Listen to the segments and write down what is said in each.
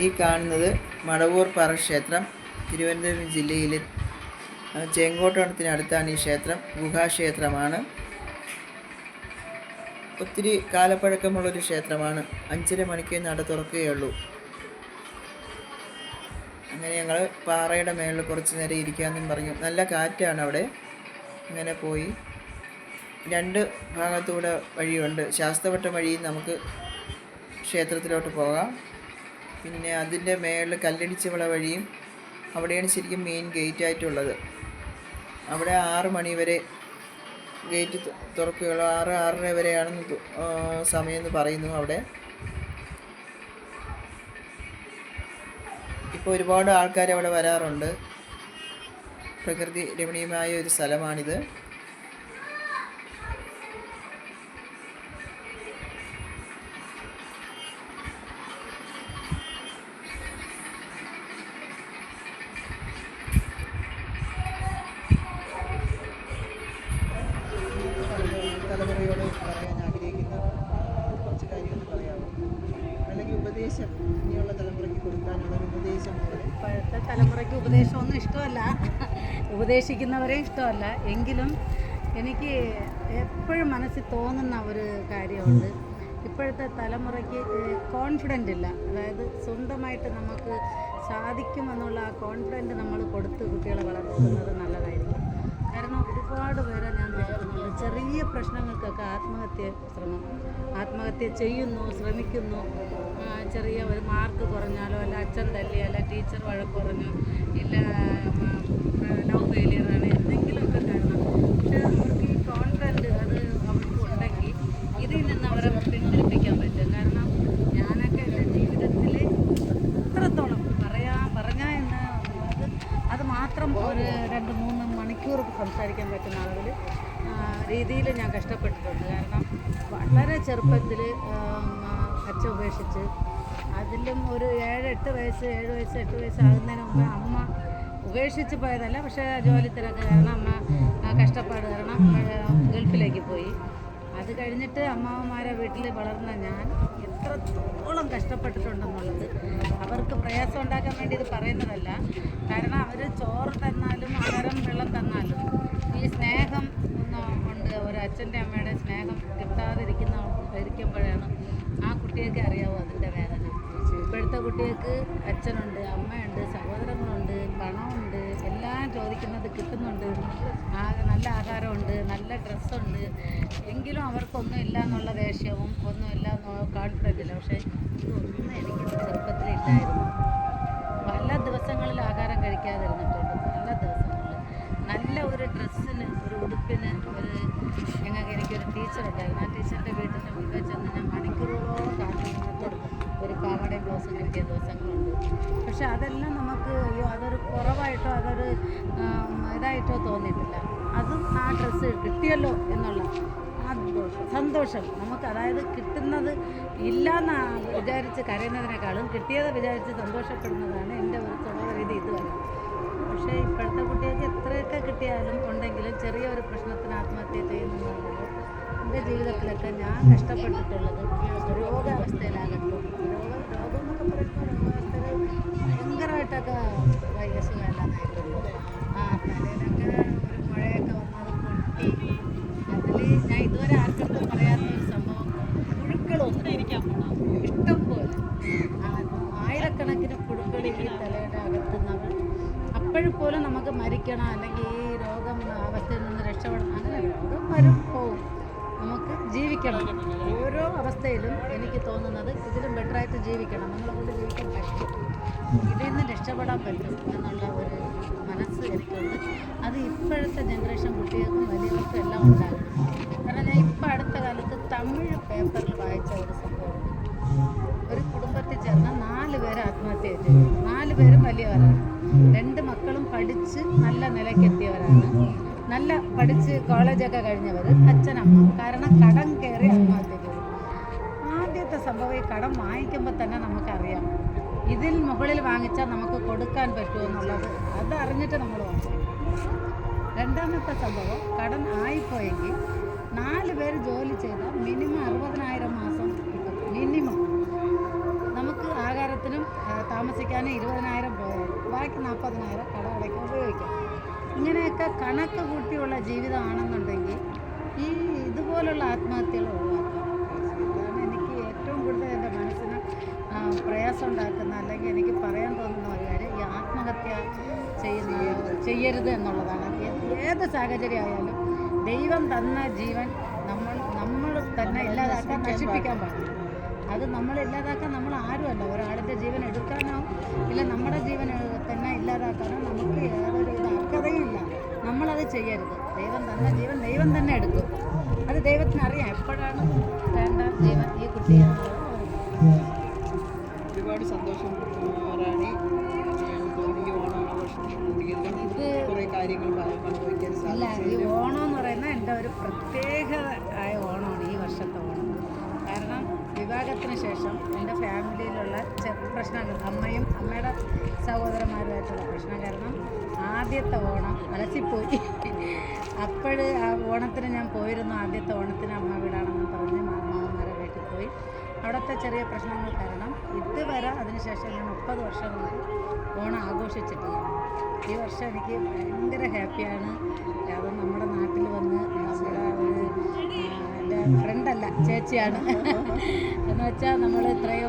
ഈ കാണുന്നത് മടവൂർ പാറ ക്ഷേത്രം തിരുവനന്തപുരം ജില്ലയിലെ ചെങ്കോട്ടണത്തിനടുത്താണ് ഈ ക്ഷേത്രം ഗുഹാക്ഷേത്രമാണ് ഒത്തിരി കാലപ്പഴക്കമുള്ളൊരു ക്ഷേത്രമാണ്. അഞ്ചര മണിക്ക് നട തുറക്കുകയുള്ളൂ. അങ്ങനെ ഞങ്ങൾ പാറയുടെ മേളിൽ കുറച്ച് നേരം ഇരിക്കാമെന്നും പറഞ്ഞു. നല്ല കാറ്റാണ് അവിടെ. അങ്ങനെ പോയി. രണ്ട് ഭാഗത്തൂടെ വഴിയുണ്ട്. ശാസ്ത്രവട്ടം വഴി നമുക്ക് ക്ഷേത്രത്തിലോട്ട് പോകാം. പിന്നെ അതിന്റെ മേളിൽ കല്ലടിച്ചുവിള വഴിയും അവിടെയാണ് ശരിക്കും മെയിൻ ഗേറ്റ് ആയിട്ടുള്ളത്. അവിടെ ആറ് മണി വരെ ഗേറ്റ് തുറക്കുകയുള്ളൂ. ആറ് ആറര വരെയാണെന്ന് സമയമെന്ന് പറയുന്നു അവിടെ. ഇപ്പോൾ ഒരുപാട് ആൾക്കാർ അവിടെ വരാറുണ്ട്. പ്രകൃതി രമണീയമായ ഒരു സ്ഥലമാണിത്. തലമുറയ്ക്ക് ഉപദേശമൊന്നും ഇഷ്ടമല്ല. ഉപദേശിക്കുന്നവരെ ഇഷ്ടമല്ല. എങ്കിലും എനിക്ക് എപ്പോഴും മനസ്സിൽ തോന്നുന്ന ഒരു കാര്യമുണ്ട്. ഇപ്പോഴത്തെ തലമുറയ്ക്ക് കോൺഫിഡന്റ് ഇല്ല. അതായത് സ്വന്തമായിട്ട് നമുക്ക് സാധിക്കുമെന്നുള്ള ആ കോൺഫിഡന്റ് നമ്മൾ കൊടുത്ത് കുട്ടികളെ വളർത്തുന്നത് നല്ലതായിരിക്കും. കാരണം ഒരുപാട് പേരെ ഞാൻ കേൾക്കുന്നുണ്ട് ചെറിയ പ്രശ്നങ്ങൾക്കൊക്കെ ആത്മഹത്യ ശ്രമം. ആത്മഹത്യ ചെയ്യുന്നു ശ്രമിക്കുന്നു. ചെറിയ ഒരു മാർക്ക് കുറഞ്ഞാലോ അല്ല അച്ഛൻ തല്ലി അല്ല ടീച്ചർ വഴക്ക് കുറഞ്ഞു ഇല്ല ലവ് ഫെയിലിയറാണ് എന്തെങ്കിലുമൊക്കെ കാരണം പക്ഷേ അവർക്ക് ഈ കോൺഫിഡന്റ് അത് അവർക്ക് ഉണ്ടെങ്കിൽ ഇതിൽ നിന്ന് അവരെ പിന്തിരിപ്പിക്കാൻ പറ്റും. കാരണം ഞാനൊക്കെ എന്റെ ജീവിതത്തിൽ എത്രത്തോളം പറയാ പറഞ്ഞാൽ എന്ന് അത് മാത്രം ഒരു രണ്ട് മൂന്ന് മണിക്കൂർ സംസാരിക്കാൻ പറ്റുന്ന അളവിൽ രീതിയിൽ ഞാൻ കഷ്ടപ്പെട്ടിട്ടുണ്ട്. കാരണം വളരെ ചെറുപ്പത്തിൽ അച്ഛ ഉപേക്ഷിച്ച് അതിലും ഒരു ഏഴ് എട്ട് വയസ്സ് ഏഴ് വയസ്സ് എട്ട് വയസ്സ് ആകുന്നതിന് മുമ്പ് അമ്മ ഉപേക്ഷിച്ച് പോയതല്ല പക്ഷേ ജോലി തിരക്ക് കാരണം അമ്മ കഷ്ടപ്പാട് കാരണം ഗൾഫിലേക്ക് പോയി. അത് കഴിഞ്ഞിട്ട് അമ്മാവന്മാരെ വീട്ടിൽ വളർന്ന ഞാൻ എത്രത്തോളം കഷ്ടപ്പെട്ടിട്ടുണ്ടെന്നുള്ളത് അവർക്ക് പ്രയാസം ഉണ്ടാക്കാൻ വേണ്ടി ഇത് പറയുന്നതല്ല. കാരണം അവർ ചോറ് തന്നാലും ആഹാരം വെള്ളം തന്നാലും ഈ സ്നേഹം ഉണ്ട് ഒരു അച്ഛന്റെ അമ്മയുടെ സ്നേഹം കിട്ടാതിരിക്കുന്ന ഇരിക്കുമ്പോഴാണ് ആ കുട്ടിയൊക്കെ അറിയാവൂ അതിന്റെ വേദന. ഇപ്പോഴത്തെ കുട്ടികൾക്ക് അച്ഛനുണ്ട് അമ്മയുണ്ട് സഹോദരങ്ങളുണ്ട് പണമുണ്ട് എല്ലാം ചോദിക്കുന്നത് കിട്ടുന്നുണ്ട്. നല്ല ആഹാരമുണ്ട് നല്ല ഡ്രസ്സുണ്ട്. എങ്കിലും അവർക്കൊന്നും ഇല്ല എന്നുള്ള ദേഷ്യവും ഒന്നും ഇല്ല കോൺഫിഡന്റ് ഇല്ല. പക്ഷേ ഇതൊന്നും എനിക്ക് ചെറുപ്പത്തിൽ ഇല്ലായിരുന്നു. പല ദിവസങ്ങളിൽ ആഹാരം കഴിക്കാതിരുന്നിട്ടുണ്ട്. പല ദിവസങ്ങളിൽ നല്ല ഒരു ഡ്രസ്സിന് ബ്ലൗസും കിട്ടിയ ദിവസങ്ങളുണ്ട്. പക്ഷെ അതെല്ലാം നമുക്ക് അയ്യോ അതൊരു കുറവായിട്ടോ അതൊരു ഇതായിട്ടോ തോന്നിയിട്ടില്ല. അതും ആ ഡ്രസ്സ് കിട്ടിയല്ലോ എന്നുള്ള സന്തോഷം. നമുക്ക് അതായത് കിട്ടുന്നത് ഇല്ലയെന്ന് വിചാരിച്ച് കരയുന്നതിനേക്കാളും കിട്ടിയത് വിചാരിച്ച് സന്തോഷപ്പെടുന്നതാണ് എന്റെ ഒരു സ്വഭാവരീതി ഇതുവരെ. പക്ഷേ ഇപ്പോഴത്തെ കുട്ടികൾക്ക് എത്രയൊക്കെ കിട്ടിയാലും ഉണ്ടെങ്കിലും ചെറിയൊരു പ്രശ്നത്തിന് ആത്മഹത്യ ചെയ്യുന്നതാണല്ലോ എന്റെ ജീവിതത്തിലൊക്കെ ഞാൻ കഷ്ടപ്പെട്ടിട്ടുള്ളത് രോഗാവസ്ഥയിലാകട്ടും. രോഗം രോഗം എന്നൊക്കെ പറയുമ്പോൾ രോഗാവസ്ഥയിൽ ഭയങ്കരമായിട്ടൊക്കെ വൈകസ്യമെല്ലാമായിട്ടുണ്ട് ആ തലയിലൊക്കെ ഒരു മുഴയൊക്കെ വന്നത് പൊട്ടി. അതിൽ ഞാൻ ഇതുവരെ ആർക്കും പറയാത്ത ഒരു സംഭവം പുഴുക്കളൊന്നും ഇരിക്കാൻ ഇഷ്ടം പോലെ. ആയിരക്കണക്കിന് പുഴുക്കൾ ഈ തലയുടെ അകത്ത് അപ്പോഴും നമുക്ക് മരിക്കണം അല്ലെങ്കിൽ ഈ രോഗം അവസ്ഥയിൽ നിന്ന് രക്ഷപ്പെടണം. അങ്ങനെ രോഗം വരും പോവും. നമുക്ക് ജീവിക്കണം. ഓരോ അവസ്ഥയിലും എനിക്ക് തോന്നുന്നത് ഇതിലും ബെറ്ററായിട്ട് ജീവിക്കണം. നമ്മളെ കൊണ്ട് ജീവിക്കാൻ പറ്റും. ഇതിൽ നിന്ന് രക്ഷപ്പെടാൻ പറ്റും എന്നുള്ള ഒരു മനസ്സ് എനിക്കുണ്ട്. അത് ഇപ്പോഴത്തെ ജനറേഷൻ കുട്ടികൾക്കും വലിയവർക്കും എല്ലാം ഉണ്ടാകും. കാരണം ഞാൻ ഇപ്പം അടുത്ത കാലത്ത് തമിഴ് പേപ്പറിൽ വായിച്ച ഒരു സംഭവം. ഒരു കുടുംബത്തിൽ ചേർന്ന നാല് പേര് ആത്മഹത്യ ചെയ്തു. നാല് പേരും വലിയവരാണ്. രണ്ട് മക്കളും പഠിച്ച് നല്ല നിലയ്ക്കെത്തിയവരാണ്. നല്ല പഠിച്ച് കോളേജൊക്കെ കഴിഞ്ഞവർ അച്ഛനമ്മ കാരണം കടം കയറി ആത്മഹത്യ ചെയ്തു ആദ്യത്തെ സംഭവം ഈ കടം വാങ്ങിക്കുമ്പോൾ തന്നെ നമുക്കറിയാം. ഇതിൽ മുകളിൽ വാങ്ങിച്ചാൽ നമുക്ക് കൊടുക്കാൻ പറ്റുമെന്നുള്ളത് അത് അറിഞ്ഞിട്ട് നമ്മൾ വാങ്ങിക്കും. രണ്ടാമത്തെ സംഭവം കടം ആയിപ്പോയെങ്കിൽ നാല് പേര് ജോലി ചെയ്താൽ മിനിമം അറുപതിനായിരം മാസം കിട്ടും മിനിമം. നമുക്ക് ആഹാരത്തിനും ആ, താമസിക്കാനും ഇരുപതിനായിരം പോയാൽ ബാക്കി നാൽപ്പതിനായിരം കടം അടയ്ക്കാൻ ഉപയോഗിക്കാം. ഇങ്ങനെയൊക്കെ കണക്ക് കൂട്ടിയുള്ള ജീവിതമാണെന്നുണ്ടെങ്കിൽ ഈ ഇതുപോലുള്ള ആത്മഹത്യകൾ ഒഴിവാക്കാം. ഇതാണ് എനിക്ക് ഏറ്റവും കൂടുതൽ എന്റെ മനസ്സിന് പ്രയാസം ഉണ്ടാക്കുന്ന അല്ലെങ്കിൽ എനിക്ക് പറയാൻ തോന്നുന്ന ഒരു കാര്യം. ഈ ആത്മഹത്യ ചെയ്യുന്ന ചെയ്യരുത് എന്നുള്ളതാണ്. ഏത് ഏത് സാഹചര്യമായാലും ദൈവം തന്ന ജീവൻ നമ്മൾ നമ്മൾ തന്നെ ഇല്ലാതാക്കാൻ നശിപ്പിക്കാൻ പാടില്ല. അത് നമ്മൾ ഇല്ലാതാക്കാൻ നമ്മൾ ആരുമല്ല. ഒരാളുടെ ജീവൻ എടുക്കാനോ ഇല്ല നമ്മുടെ ജീവൻ തന്നെ ഇല്ലാതാക്കാനോ നമുക്ക് ചെയ്യരുത്. ദൈവം തന്ന ജീവൻ ദൈവം തന്നെ എടുക്കും. അത് ദൈവത്തിന് അറിയാം. എപ്പോഴാണ് വേണ്ട ജീവൻ ഈ കുട്ടിയെ ഒരുപാട് സന്തോഷം റാണി ഞങ്ങൾക്ക് ഈ ഓണം ആഘോഷത്തിന് ഇത് കുറേ കാര്യങ്ങൾ പങ്കുവയ്ക്കാൻ അല്ല ഈ ഓണം എന്ന് പറയുന്നത് എന്റെ ഒരു പ്രത്യേക ആയ ഓണമാണ് ഈ വർഷത്തെ ഓണം. കാരണം വിവാഹത്തിന് ശേഷം എന്റെ ഫാമിലിയിലുള്ള പ്രശ്നങ്ങൾ അമ്മയും അമ്മയുടെ സഹോദരന്മാരുമായിട്ടുള്ള പ്രശ്നം കാരണം ആദ്യത്തെ ഓണം അലസിപ്പോയി അപ്പോൾ ആ ഓണത്തിന് ഞാൻ പോയിരുന്നു. ആദ്യത്തെ ഓണത്തിന് അമ്മ വീടാണെന്ന് പറഞ്ഞ് മാമാവന്മാരെ വീട്ടിൽ പോയി. അവിടുത്തെ ചെറിയ പ്രശ്നങ്ങൾ കാരണം ഇതുവരെ അതിനുശേഷം ഞാൻ മുപ്പത് വർഷം കൊണ്ട് ഓണം ആഘോഷിച്ചിട്ടില്ല. ഈ വർഷം എനിക്ക് ഭയങ്കര ഹാപ്പിയാണ്. അത് നമ്മുടെ നാട്ടിൽ വന്ന് നമ്മുടെ എന്റെ ഫ്രണ്ടല്ല ചേച്ചിയാണ്. എന്ന് വെച്ചാൽ നമ്മൾ ഇത്രയും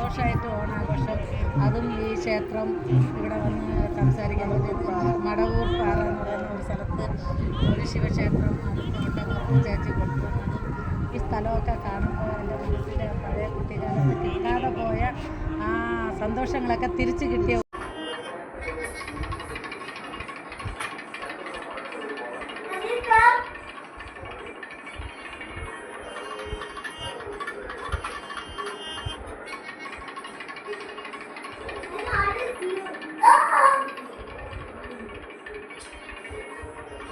സന്തോഷമായിട്ട് ഓണാഘോഷം അതും ഈ ക്ഷേത്രം ഇവിടെ വന്ന് സംസാരിക്കാൻ പറ്റിയത് മടവൂർ പാറ എന്ന് പറയുന്ന ഒരു സ്ഥലത്ത് ഒരു ശിവക്ഷേത്രം ചേച്ചി കൊടുക്കുന്നതും ഈ സ്ഥലമൊക്കെ കാണുമ്പോൾ എന്റെ മനസ്സിലെ പഴയ കുട്ടിക്കാലത്ത് കിട്ടാതെ പോയ ആ സന്തോഷങ്ങളൊക്കെ തിരിച്ചു കിട്ടിയ